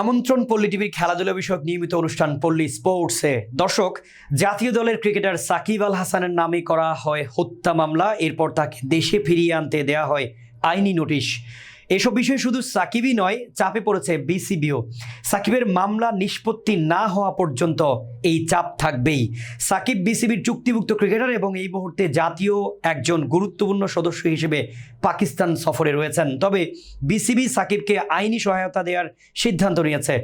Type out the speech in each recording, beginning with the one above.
আমন্ত্রণ পল্লী টিভির খেলাধুলা বিষয়ক নিয়মিত অনুষ্ঠান পল্লী স্পোর্টসে। দর্শক, জাতীয় দলের ক্রিকেটার সাকিব আল হাসানের নামে করা হয় হত্যা মামলা। এরপর তাকে দেশে ফিরিয়ে আনতে দেয়া হয় আইনি নোটিশ। এসব বিষয়ে শুধু সাকিবই নয় চাপে পড়েছে বিসিবিও। সাকিবের মামলা নিষ্পত্তি না হওয়া পর্যন্ত এই চাপ থাকবেই। সাকিব বিসিবির চুক্তিভুক্ত ক্রিকেটার এবং এই মুহূর্তে জাতীয় একজন গুরুত্বপূর্ণ সদস্য হিসেবে পাকিস্তান সফরে রয়েছেন। তবে বিসিবি সাকিবকে আইনি সহায়তা দেওয়ার সিদ্ধান্ত নিয়েছে।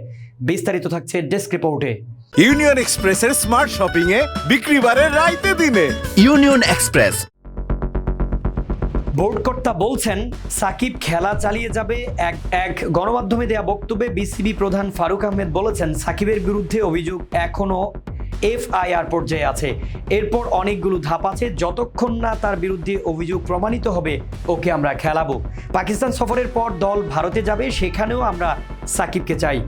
বিস্তারিত থাকছে ডেস্ক রিপোর্টে। ইউনিয়ন এক্সপ্রেসের স্মার্ট শপিং এ বিক্রি বাড়ে রাইতে দিনে। ইউনিয়ন এক্সপ্রেস বোর্ডকর্তা বলছেন, সাকিব খেলা চালিয়ে যাবে এক এক গণমাধ্যমে দেয়া বক্তব্যে বিসিবি প্রধান ফারুক আহমেদ বলেছেন, সাকিবের বিরুদ্ধে অভিযোগ এখনও এফআইআর পর্যায়ে আছে। এরপর অনেকগুলো ধাপ আছে, যতক্ষণ না তার বিরুদ্ধে অভিযোগ প্রমাণিত হবে, ওকে আমরা খেলাবো। পাকিস্তান সফরের পর দল ভারতে যাবে, সেখানেও আমরা সাকিবকে চাই।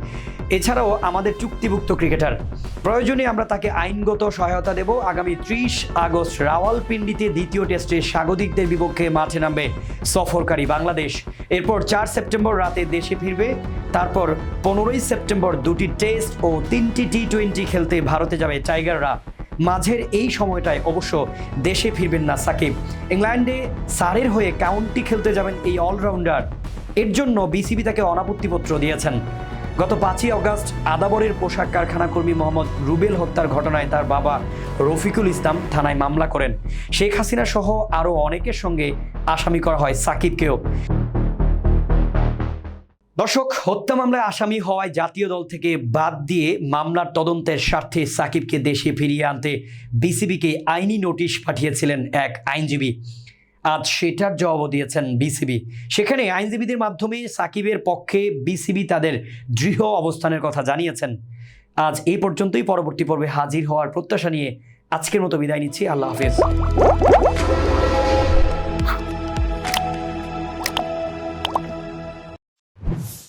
এছাড়াও আমাদের চুক্তিভুক্ত ক্রিকেটার। প্রয়োজনে আমরা তাকে আইনগত সহায়তা দেব। আগামী ত্রিশ আগস্ট রাওয়ালপিন্ডিতে দ্বিতীয় টেস্টে স্বাগতিকদের বিপক্ষে মাঠে নামবে সফরকারী বাংলাদেশ। এরপর চার সেপ্টেম্বর রাতে দেশে ফিরবে। তারপর পনেরোই সেপ্টেম্বর দুটি টেস্ট ও তিনটি টি টোয়েন্টি খেলতে ভারতে যাবে টাইগাররা। মাঝের এই সময়টায় অবশ্য দেশে ফিরবেন না সাকিব। ইংল্যান্ডে সারের হয়ে কাউন্টি খেলতে যাবেন এই অলরাউন্ডার। এর জন্য বিসিবি তাকে অনাপত্তিপত্র দিয়েছেন। গত পাঁচই অগস্ট আদাবরের পোশাক কারখানা কর্মী মোহাম্মদ রুবেল হত্যার ঘটনায় তার বাবা রফিকুল ইসলাম থানায় মামলা করেন। শেখ হাসিনা সহ আরও অনেকের সঙ্গে আসামি করা হয় সাকিবকেও। দর্শক, হত্যা মামলায় আসামি হওয়ায় জাতীয় দল থেকে বাদ দিয়ে মামলার তদন্তের স্বার্থে সাকিবকে দেশে ফিরিয়ে আনতে বিসিবিকে আইনি নোটিশ পাঠিয়েছিলেন এক আইনজীবী। আজ সেটার জবাব দিয়েছেন বিসিবি। সেখানে আইনজীবীদের মাধ্যমে সাকিবের পক্ষে বিসিবি তাদের দৃঢ় অবস্থানের কথা জানিয়েছেন। আজ এই পর্যন্তই, পরবর্তী পর্বে হাজির হওয়ার প্রত্যাশা নিয়ে আজকের মতো বিদায় নিচ্ছি। আল্লাহ হাফেজ।